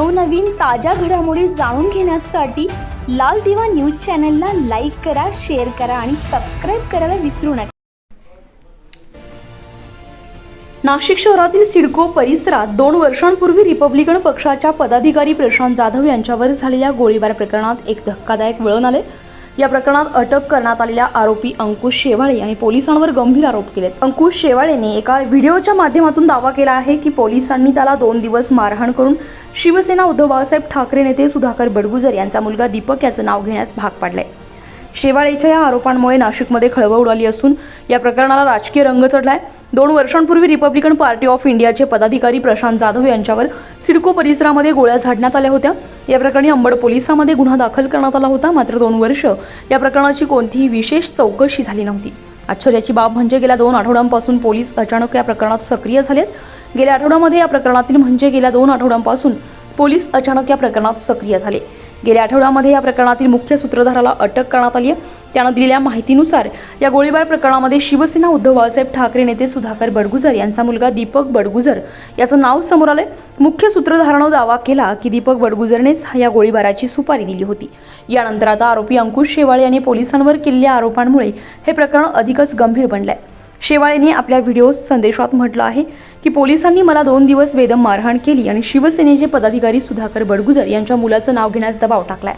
नवनवीन ताज्या घडामोडी जाणून घेण्यासाठी लाल दिवा न्यूज चॅनलला लाईक करा शेअर करा आणि सबस्क्राईब करायला विसरू नका. नाशिक शहरातील सिडको परिसरात दोन वर्षांपूर्वी रिपब्लिकन पक्षाच्या पदाधिकारी प्रशांत जाधव यांच्यावर झालेल्या गोळीबार प्रकरणात एक धक्कादायक वळण आले. या प्रकरणात अटक करण्यात आलेल्या आरोपी अंकुश शेवाळे यांनी पोलिसांवर गंभीर आरोप केलेत. अंकुश शेवाळेने एका व्हिडिओच्या माध्यमातून दावा केला आहे की पोलिसांनी त्याला दोन दिवस मारहाण करून शिवसेना उद्धव बाळासाहेब ठाकरे नेते सुधाकर बडगुजर यांचा मुलगा दीपक याचं नाव घेण्यास भाग पाडलंय. शेवाळेच्या या आरोपांमुळे नाशिकमध्ये खळबळ उडाली असून या प्रकरणाला राजकीय रंग चढलाय. दोन वर्षांपूर्वी रिपब्लिकन पार्टी ऑफ इंडियाचे पदाधिकारी प्रशांत जाधव यांच्यावर सिडको परिसरामध्ये गोळ्या झाडण्यात आल्या होत्या. या प्रकरणी अंबड पोलिसांमध्ये गुन्हा दाखल करण्यात आला होता. मात्र दोन वर्ष या प्रकरणाची कोणतीही विशेष चौकशी झाली नव्हती. आश्चर्याची बाब म्हणजे गेल्या दोन आठवड्यांपासून पोलीस अचानक या प्रकरणात सक्रिय झालेत. गेल्या आठवड्यामध्ये या प्रकरणातील म्हणजे गेल्या दोन आठवड्यांपासून पोलीस अचानक या प्रकरणात सक्रिय झाले. गेल्या आठवड्यामध्ये या प्रकरणातील मुख्य सूत्रधाराला अटक करण्यात आली आहे. त्यानं दिलेल्या माहितीनुसार या गोळीबार प्रकरणामध्ये शिवसेना उद्धव बाळासाहेब ठाकरे नेते सुधाकर बडगुजर यांचा मुलगा दीपक बडगुजर याचं नाव समोर आलंय. मुख्य सूत्रधारानं दावा केला की दीपक बडगुजरनेच या गोळीबाराची सुपारी दिली होती. यानंतर आता आरोपी अंकुश शेवाळे यांनी पोलिसांवर केलेल्या आरोपांमुळे हे प्रकरण अधिकच गंभीर बनलंय. शेवाळेने आपल्या व्हिडिओ संदेशात म्हटलं आहे की पोलिसांनी मला दोन दिवस बेदम मारहाण केली आणि शिवसेनेचे पदाधिकारी सुधाकर बडगुजर यांच्या मुलाचं नाव घेण्यास दबाव टाकलाय.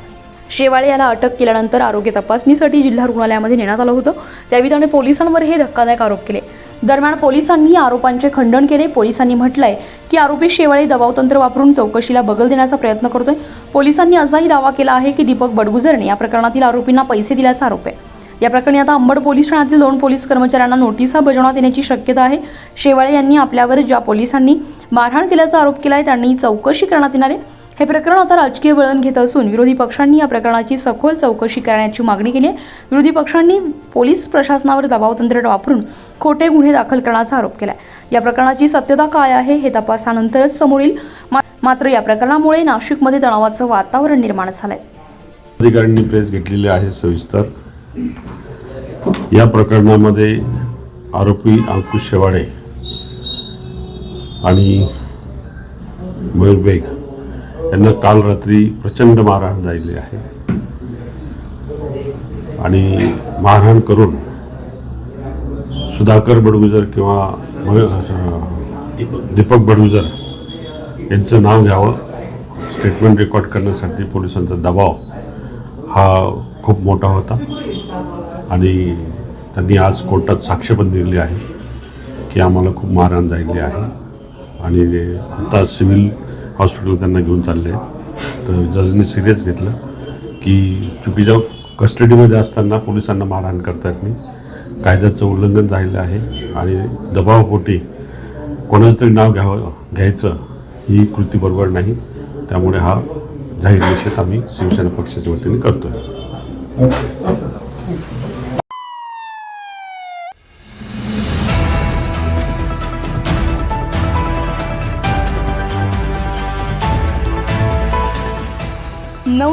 शेवाळे याला अटक केल्यानंतर आरोग्य तपासणीसाठी जिल्हा रुग्णालयामध्ये नेण्यात आलं होतं. त्यावेळी त्याने पोलिसांवर हे धक्कादायक आरोप केले. दरम्यान पोलिसांनी आरोपांचे खंडन केले. पोलिसांनी म्हटलंय की आरोपी शेवाळे दबावतंत्र वापरून चौकशीला बगल देण्याचा प्रयत्न करतोय. पोलिसांनी असाही दावा केला आहे की दीपक बडगुजरने या प्रकरणातील आरोपींना पैसे दिल्याचा आरोप आहे. या प्रकरणी आता अंबड पोलीस ठाण्यातील दोन पोलीस कर्मचाऱ्यांना नोटिसा बजावण्यात येण्याची शक्यता आहे. शेवाळे यांनी आपल्यावर ज्या पोलिसांनी मारहाण केल्याचा आरोप केला आहे त्यांनी चौकशी करण्यात येणार आहे. हे प्रकरण आता राजकीय वळण घेत असून विरोधी पक्षांनी या प्रकरणाची सखोल चौकशी करण्याची मागणी केली आहे. विरोधी पक्षांनी पोलीस प्रशासनावर दबावतंत्र वापरून खोटे गुन्हे दाखल करण्याचा आरोप केला आहे या प्रकरणाची सत्यता काय आहे हे तपासानंतरच समोर येईल. मात्र या प्रकरणामुळे नाशिकमध्ये तणावाचं वातावरण निर्माण झालंय. अधिकाऱ्यांनी प्रेस घेतलेली आहे सविस्तर. या प्रकरणामध्ये आरोपी अंकुश शेवाडे आणि मयूर बेग त्यांना काल रात्री प्रचंड मारहाण झालेली आहे. आणि मारहाण करून सुधाकर बडगुजर किंवा दीपक बडगुजर यांचं नाव घ्यावं. स्टेटमेंट रेकॉर्ड करण्यासाठी पोलिसांचा दबाव हा खूप मोठा होता. आणि त्यांनी आज कोर्टात साक्ष पण दिली आहे की आम्हाला खूप मारहाण झालेली आहे. आणि आता सिव्हिल हॉस्पिटल त्यांना घेऊन चालले. तर जजने सिरियस घेतलं की चुकीच्या कस्टडीमध्ये असताना पोलिसांना मारहाण करतात मी. कायद्याचं उल्लंघन झालेलं आहे आणि दबावपोटी कोणाचं तरी नाव घ्यावं घ्यायचं ही कृती बरोबर नाही. त्यामुळे हा जाहीर निषेध आम्ही शिवसेना पक्षाच्या वतीने आहे